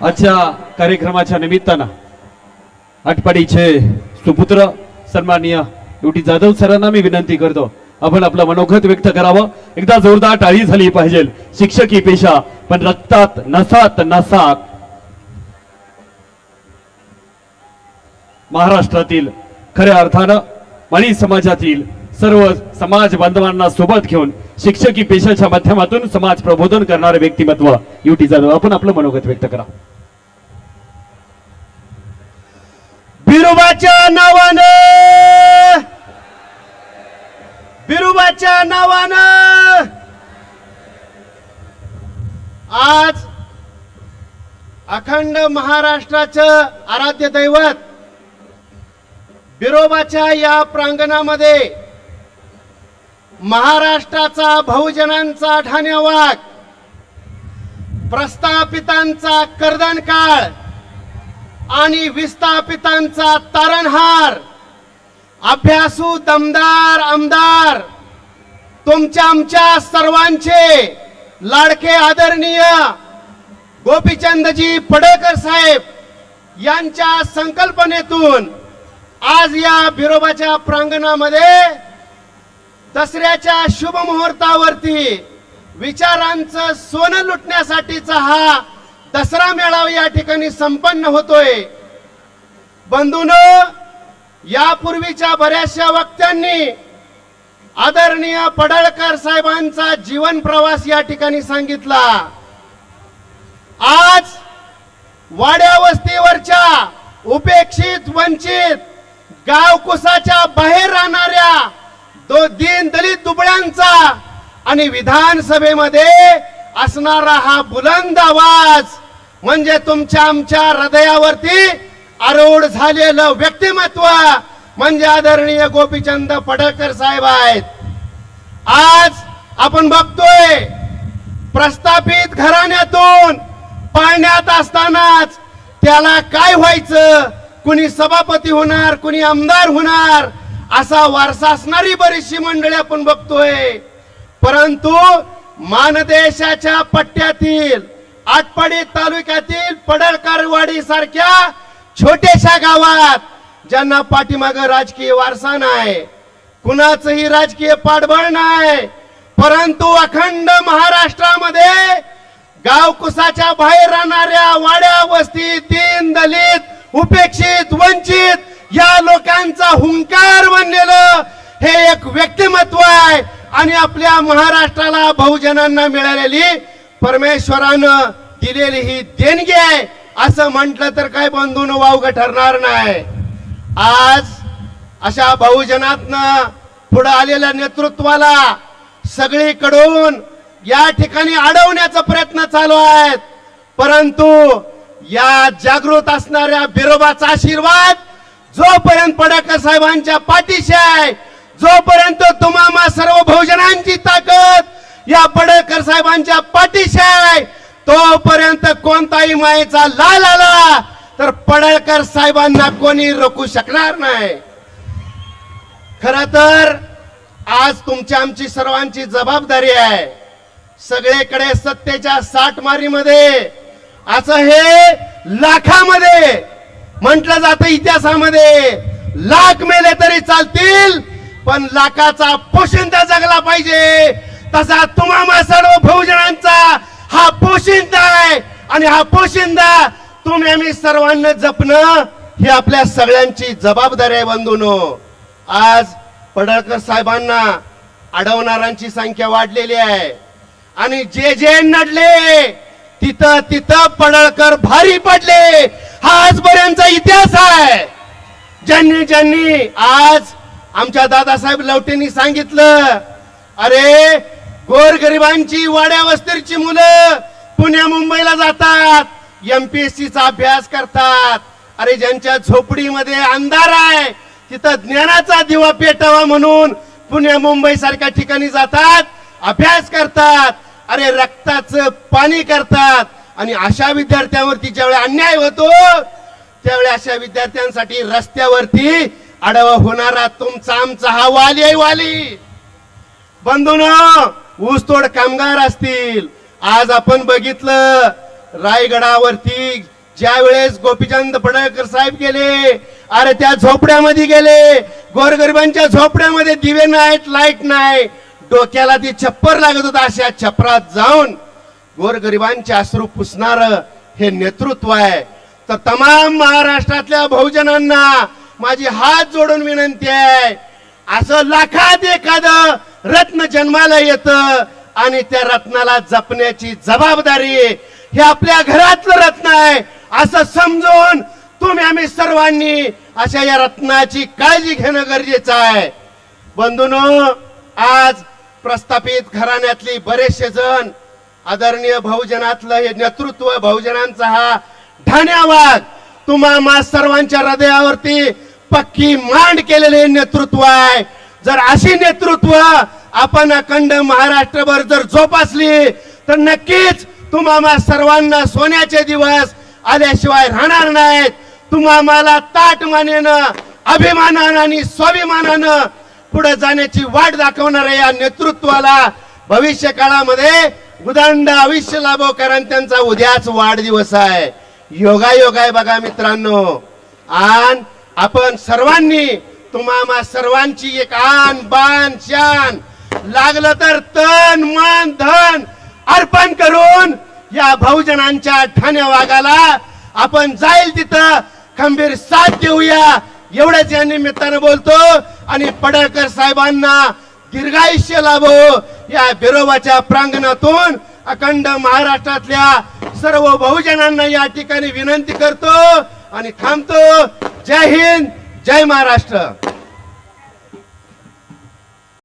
आजच्या कार्यक्रमाच्या निमित्तानं आटपाडीचे सुपुत्र सन्माननीय युटी जाधव सरांना मी विनंती करतो आपण आपलं मनोगत व्यक्त करावं. एकदा जोरदार टाळी झाली पाहिजे शिक्षकी पेशा पण रक्तात नसात नसात. महाराष्ट्रातील खऱ्या अर्थानं माळी समाजातील सर्व समाज बांधवांना सोबत घेऊन शिक्षकी पेशाच्या माध्यमातून समाज प्रबोधन करणारे व्यक्तिमत्व युटी जाधव. आपण आपलं मनोगत व्यक्त करा. बिरुबाच्या नावानं बिरुबाच्या नावानं आज अखंड महाराष्ट्राचं आराध्य दैवत बिरोबाच्या या प्रांगणामध्ये महाराष्ट्राचा बहुजनांचा ठाण्यावाग प्रस्थापितांचा कर्दन काळ आणि विस्थापितांचा तारणहार अभ्यासू दमदार आमदार तुमच्या आमच्या सर्वांचे लाडके आदरणीय गोपीचंदजी पडळकर साहेब यांच्या संकल्पनेतून आज या बिरोबाच्या प्रांगणामध्ये दसऱ्याच्या शुभ मुहूर्तावरती विचारांचं सोनं लुटण्यासाठीचा हा दसरा मेळावा या ठिकाणी संपन्न होतोय. बंधून यापूर्वीच्या बऱ्याचशा वक्त्यांनी आदरणीय पडळकर साहेबांचा जीवन प्रवास या ठिकाणी सांगितला. आज वाड्या वस्तीवरच्या उपेक्षित वंचित गावकुसाच्या बाहेर राहणाऱ्या तो दीन दलित दुबळ्यांचा आणि विधानसभेमध्ये असणारा हा बुलंद आवाज म्हणजे तुमच्या आमच्या हृदयावरती आरोढ झालेलं व्यक्तिमत्व म्हणजे आदरणीय गोपीचंद पडळकर साहेब आहेत. आज आपण बघतोय प्रस्थापित घराण्यातून पाळण्यात असतानाच त्याला काय व्हायचं? कुणी सभापती होणार कुणी आमदार होणार? असा वारसा असणारी बरीचशी मंडळी आपण बघतोय. परंतु मानदेशाच्या पट्ट्यातील आटपाडी तालुक्यातील पडळकारवाडी सारख्या छोट्याशा गावात ज्यांना पाठीमाग राजकीय वारसा नाही कुणाचंही राजकीय पाठबळ नाही परंतु अखंड महाराष्ट्रामध्ये गावकुसाच्या बाहेर राहणाऱ्या वाड्या वस्ती दीन दलित उपेक्षित वंचित या लोकांचा हुंकार बनलेलं हे एक व्यक्तिमत्व आहे आणि आपल्या महाराष्ट्राला बहुजनांना मिळालेली परमेश्वरानं दिलेली ही देणगी आहे. असं म्हटलं तर काय बंधून वावग ठरणार नाही. आज अशा बहुजनातनं पुढे आलेल्या नेतृत्वाला सगळीकडून या ठिकाणी अडवण्याचा प्रयत्न चालू आहेत. परंतु या जागृत असणाऱ्या बिरोबाचा आशीर्वाद जोपर्यंत पडळकर साहेबांच्या पाठीशी आहे जोपर्यंत तुम्हाला सर्व बहुजनांची ताकद या पडळकर साहेबांच्या पाठीशी आहे तोपर्यंत कोणताही मायेचा लाल आला तर पडळकर साहेबांना कोणी रोखू शकणार नाही. खर तर आज तुमची आमची सर्वांची जबाबदारी आहे. सगळीकडे सत्तेच्या साठमारीमध्ये असं हे लाखामध्ये म्हटलं जातं इतिहासामध्ये. लाख मेले तरी चालतील पण लाखाचा पोशिंदा जगला पाहिजे. तसा तुम्हा सर्व बहुजनांचा हा पोशिंदा आहे. आणि हा पोशिंदा तुम्ही आम्ही सर्वांना जपणं ही आपल्या सगळ्यांची जबाबदारी आहे बंधूनो. आज पडळकर साहेबांना अडवणाऱ्यांची संख्या वाढलेली आहे. आणि जे जे नडले तिथं तिथं पडळकर भारी पडले. हा आजपर्यंतचा इतिहास आहे. ज्यांनी ज्यांनी आज आमच्या दादासाहेब लवटेंनी सांगितलं अरे गोरगरिबांची वाड्या वस्तीची मुलं पुण्या मुंबईला जातात एमपीएससीचा अभ्यास करतात. अरे ज्यांच्या झोपडीमध्ये अंधार आहे तिथं ज्ञानाचा दिवा पेटावा म्हणून पुण्या मुंबई सारख्या ठिकाणी जातात अभ्यास करतात. अरे रक्ताचं पाणी करतात. आणि अशा विद्यार्थ्यांवरती ज्यावेळी अन्याय होतो त्यावेळी अशा विद्यार्थ्यांसाठी रस्त्यावरती आडवा होणारा तुमचा आमचा हा वाली आहे वाली. बंधून ऊसतोड कामगार असतील. आज आपण बघितलं रायगडावरती ज्या वेळेस गोपीचंद पडळकर साहेब गेले अरे त्या झोपड्यामध्ये गेले. गोरगरिबांच्या झोपड्यामध्ये दिवे नाहीत लाइट नाही. डोक्याला ती छप्पर लागत होता अशा छपरात जाऊन गोरगरिबांचे अश्रू पुसणार हे नेतृत्व आहे. तर तमाम महाराष्ट्रातल्या बहुजनांना माझी हात जोडून विनंती आहे. असं लाखात एखादं रत्न जन्माला येतं आणि त्या रत्नाला जपण्याची जबाबदारी हे आपल्या घरातलं रत्न आहे. असं समजून तुम्ही आम्ही सर्वांनी अशा या रत्नाची काळजी घेणं गरजेचं आहे. बंधून आज प्रस्थापित घराण्यातली बरेचसे जण आदरणीय बहुजनातलं हे नेतृत्व बहुजनांचा हा ठाण्यावाद. तुम्हामा सर्वांच्या हृदयावरती पक्की मांड केलेले नेतृत्व आहे. जर अशी नेतृत्व आपण अखंड महाराष्ट्रभर जर जोपासली तर नक्कीच तुम्हामा सर्वांना सोन्याचे दिवस आल्याशिवाय राहणार नाहीत. तुम्हाला ताट मानेनं अभिमानानं आणि स्वाभिमानानं पुढे जाण्याची वाट दाखवणाऱ्या या नेतृत्वाला भविष्य काळामध्ये उदंड आयुष्य लाभो कारण त्यांचा उद्याच वाढदिवस आहे. योगायोग आहे बघा मित्रांनो. आन आपण सर्वांनी तुम्हा सर्वांची एक आन बान शान लागलं तर तन मन धन अर्पण करून या बहुजनांच्या ठाण्या वाघाला आपण जाईल तिथं. खंबीर साथ देऊया. एवढ्याच या निमित्तानं बोलतो. आणि पडळकर साहेबांना दीर्घायुष्य लाभो. या बिरोबाच्या प्रांगणातून अखंड महाराष्ट्रातल्या सर्व बहुजनांना या ठिकाणी विनंती करतो आणि थांबतो. जय हिंद जय महाराष्ट्र.